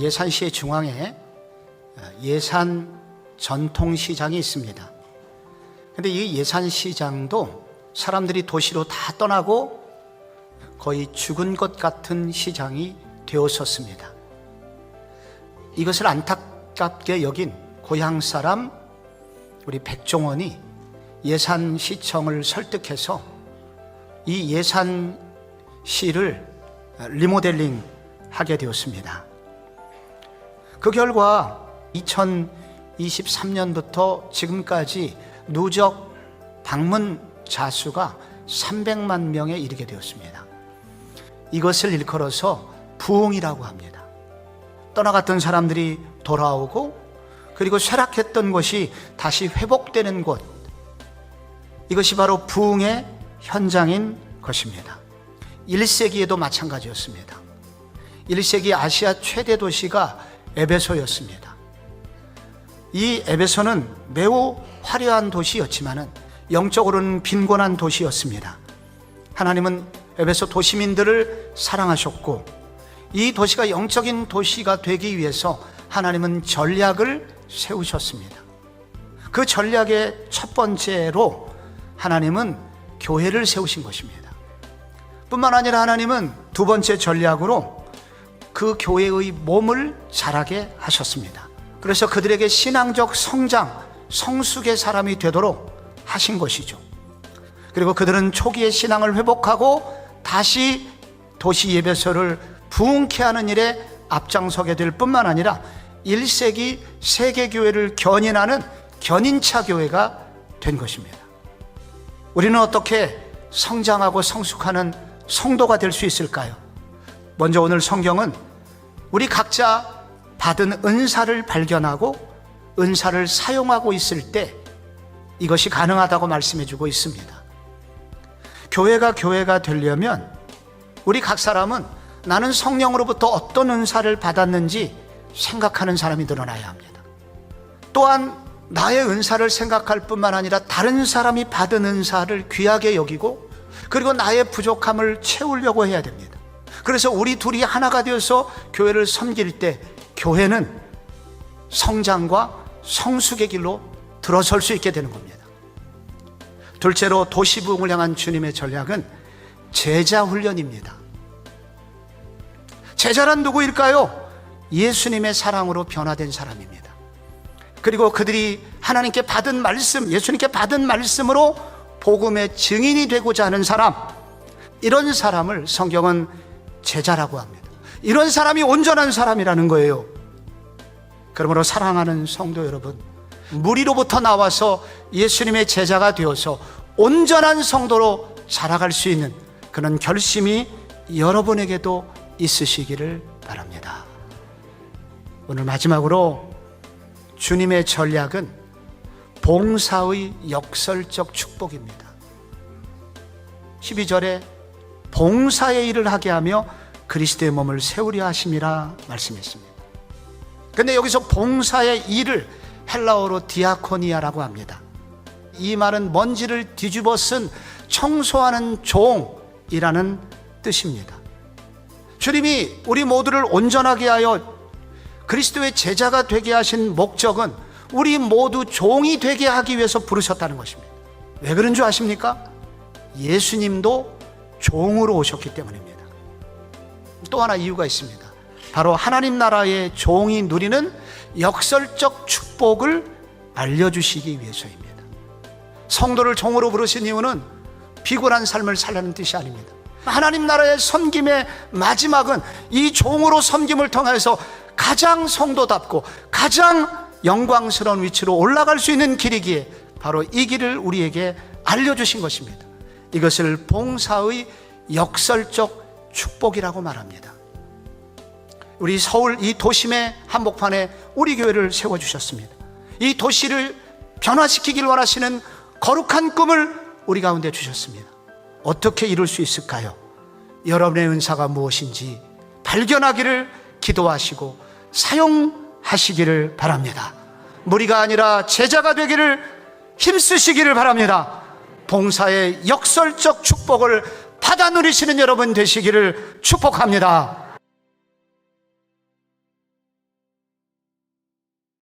예산시의 중앙에 예산 전통시장이 있습니다. 근데 이 예산시장도 사람들이 도시로 다 떠나고 거의 죽은 것 같은 시장이 되었었습니다. 이것을 안타깝게 여긴 고향 사람 우리 백종원이 예산시청을 설득해서 이 예산시를 리모델링 하게 되었습니다. 그 결과 2023년부터 지금까지 누적 방문 자수가 300만 명에 이르게 되었습니다. 이것을 일컬어서 부흥이라고 합니다. 떠나갔던 사람들이 돌아오고 그리고 쇠락했던 것이 다시 회복되는 곳. 이것이 바로 부흥의 현장인 것입니다. 1세기에도 마찬가지였습니다. 1세기 아시아 최대 도시가 에베소였습니다. 이 에베소는 매우 화려한 도시였지만은 영적으로는 빈곤한 도시였습니다. 하나님은 에베소 도시민들을 사랑하셨고 이 도시가 영적인 도시가 되기 위해서 하나님은 전략을 세우셨습니다. 그 전략의 첫 번째로 하나님은 교회를 세우신 것입니다. 뿐만 아니라 하나님은 두 번째 전략으로 그 교회의 몸을 자라게 하셨습니다. 그래서 그들에게 신앙적 성장, 성숙의 사람이 되도록 하신 것이죠. 그리고 그들은 초기의 신앙을 회복하고 다시 도시 예배소를 부흥케 하는 일에 앞장서게 될 뿐만 아니라 1세기 세계 교회를 견인하는 견인차 교회가 된 것입니다. 우리는 어떻게 성장하고 성숙하는 성도가 될 수 있을까요? 먼저 오늘 성경은 우리 각자 받은 은사를 발견하고 은사를 사용하고 있을 때 이것이 가능하다고 말씀해 주고 있습니다. 교회가 교회가 되려면 우리 각 사람은 나는 성령으로부터 어떤 은사를 받았는지 생각하는 사람이 늘어나야 합니다. 또한 나의 은사를 생각할 뿐만 아니라 다른 사람이 받은 은사를 귀하게 여기고 그리고 나의 부족함을 채우려고 해야 됩니다. 그래서 우리 둘이 하나가 되어서 교회를 섬길 때 교회는 성장과 성숙의 길로 들어설 수 있게 되는 겁니다. 둘째로 도시부흥을 향한 주님의 전략은 제자 훈련입니다. 제자란 누구일까요? 예수님의 사랑으로 변화된 사람입니다. 그리고 그들이 하나님께 받은 말씀, 예수님께 받은 말씀으로 복음의 증인이 되고자 하는 사람, 이런 사람을 성경은 제자라고 합니다. 이런 사람이 온전한 사람이라는 거예요. 그러므로 사랑하는 성도 여러분, 무리로부터 나와서 예수님의 제자가 되어서 온전한 성도로 자라갈 수 있는 그런 결심이 여러분에게도 있으시기를 바랍니다. 오늘 마지막으로 주님의 전략은 봉사의 역설적 축복입니다. 12절에 봉사의 일을 하게 하며 그리스도의 몸을 세우려 하심이라 말씀했습니다. 근데 여기서 봉사의 일을 헬라어로 디아코니아라고 합니다. 이 말은 먼지를 뒤집어 쓴 청소하는 종이라는 뜻입니다. 주님이 우리 모두를 온전하게 하여 그리스도의 제자가 되게 하신 목적은 우리 모두 종이 되게 하기 위해서 부르셨다는 것입니다. 왜 그런 줄 아십니까? 예수님도 종으로 오셨기 때문입니다. 또 하나 이유가 있습니다. 바로 하나님 나라의 종이 누리는 역설적 축복을 알려주시기 위해서입니다. 성도를 종으로 부르신 이유는 비굴한 삶을 살라는 뜻이 아닙니다. 하나님 나라의 섬김의 마지막은 이 종으로 섬김을 통해서 가장 성도답고 가장 영광스러운 위치로 올라갈 수 있는 길이기에 바로 이 길을 우리에게 알려주신 것입니다. 이것을 봉사의 역설적 축복이라고 말합니다. 우리 서울 이 도심의 한복판에 우리 교회를 세워주셨습니다. 이 도시를 변화시키길 원하시는 거룩한 꿈을 우리 가운데 주셨습니다. 어떻게 이룰 수 있을까요? 여러분의 은사가 무엇인지 발견하기를 기도하시고 사용하시기를 바랍니다. 무리가 아니라 제자가 되기를 힘쓰시기를 바랍니다. 봉사의 역설적 축복을 받아 누리시는 여러분 되시기를 축복합니다.